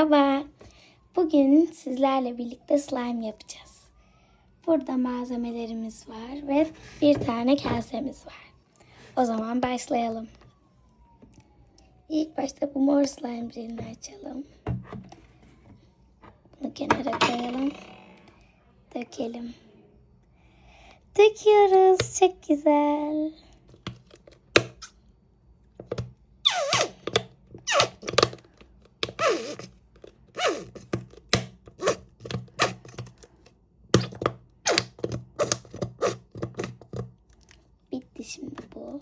Merhaba. Bugün sizlerle birlikte slime yapacağız. Burada malzemelerimiz var ve bir tane kasemiz var. O zaman başlayalım. İlk başta bu mor slime jelini açalım. Bunu kenara koyalım. Dökelim. Döküyoruz. Çok güzel. Bitti şimdi bu.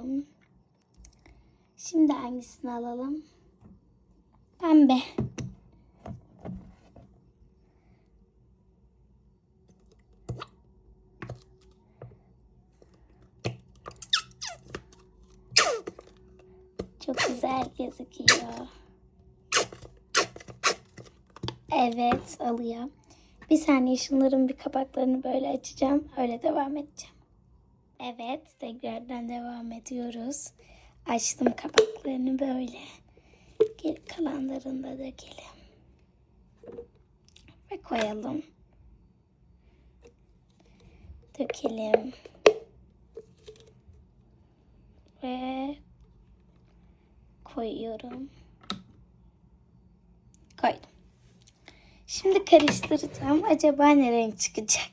Koyalım. Şimdi hangisini alalım? Pembe. Çok güzel gözüküyor. Evet alıyor. Bir saniye şunların bir kapaklarını böyle açacağım. Öyle devam edeceğim. Evet tekrardan devam ediyoruz. Açtım kapaklarını böyle. Geri kalanlarını da dökelim. Ve koyalım. Dökelim. Ve koyuyorum. Koydum. Şimdi karıştıracağım. Acaba ne renk çıkacak?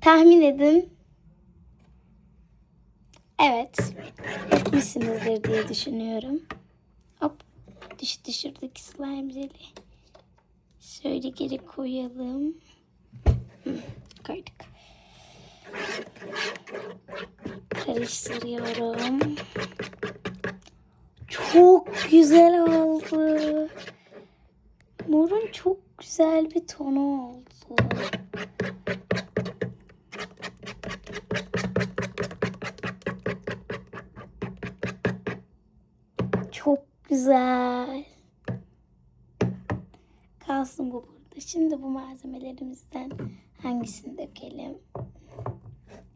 Tahmin edin. Evet. Etmişsinizdir diye düşünüyorum. Hop. Düş düşürdük slime jeli. Şöyle geri koyalım. Hı, koyduk. Karıştırıyorum. Çok güzel oldu. Morun çok güzel bir tonu oldu. Güzel. Kalsın bu burada. Şimdi bu malzemelerimizden hangisini dökelim?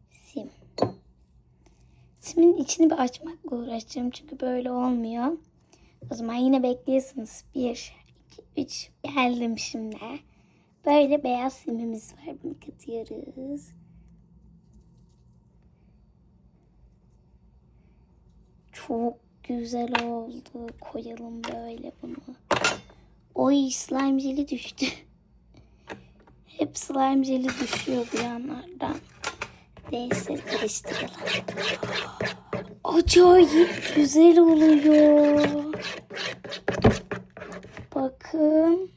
Sim. Simin içini bir açmakla uğraşacağım çünkü böyle olmuyor. O zaman yine bekliyorsunuz. Bir, iki, üç. Geldim şimdi. Böyle beyaz simimiz var. Bunu katıyoruz. Çok güzel oldu. Koyalım böyle bunu. Oy slime jeli düştü. Hep slime jeli düşüyor bir yanlardan. Neyse karıştıralım. Acayip güzel oluyor. Bakın.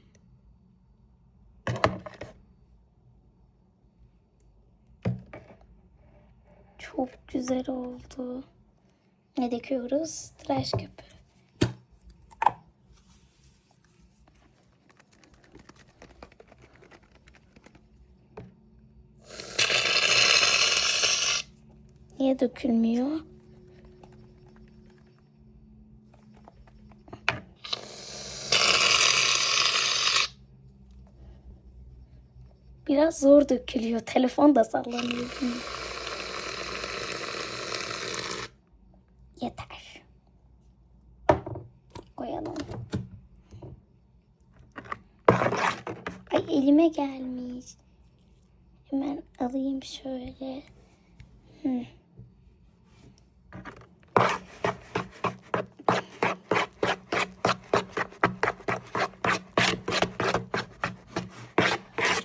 Çok güzel oldu. Ne döküyoruz? Tıraş köpüğü. Niye dökülmüyor? Biraz zor dökülüyor. Telefon da sallanıyor. Yeter. Koyalım. Ay elime gelmiş. Hemen alayım şöyle. Hı.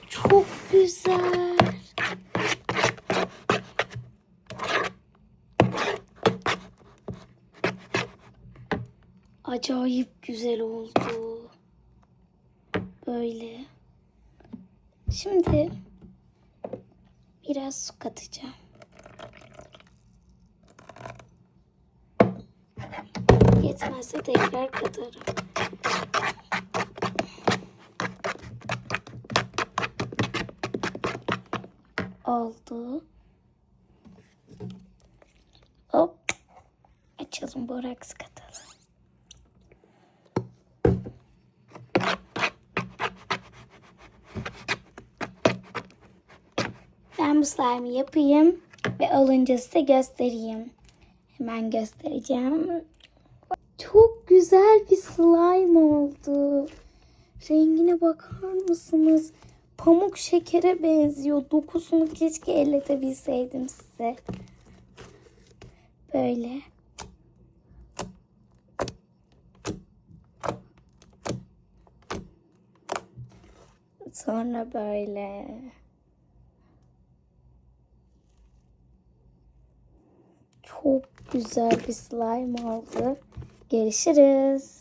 Çok güzel. Acayip güzel oldu. Böyle. Şimdi biraz su katacağım. Yetmezse tekrar katarım. Oldu. Hop. Açalım boraks katalım. Ben bu slime'ı yapayım ve olunca size göstereyim. Hemen göstereceğim. Çok güzel bir slime oldu. Rengine bakar mısınız? Pamuk şekere benziyor. Dokusunu keşke elletebilseydim size. Böyle. Sonra böyle. Çok güzel bir slime oldu. Görüşürüz.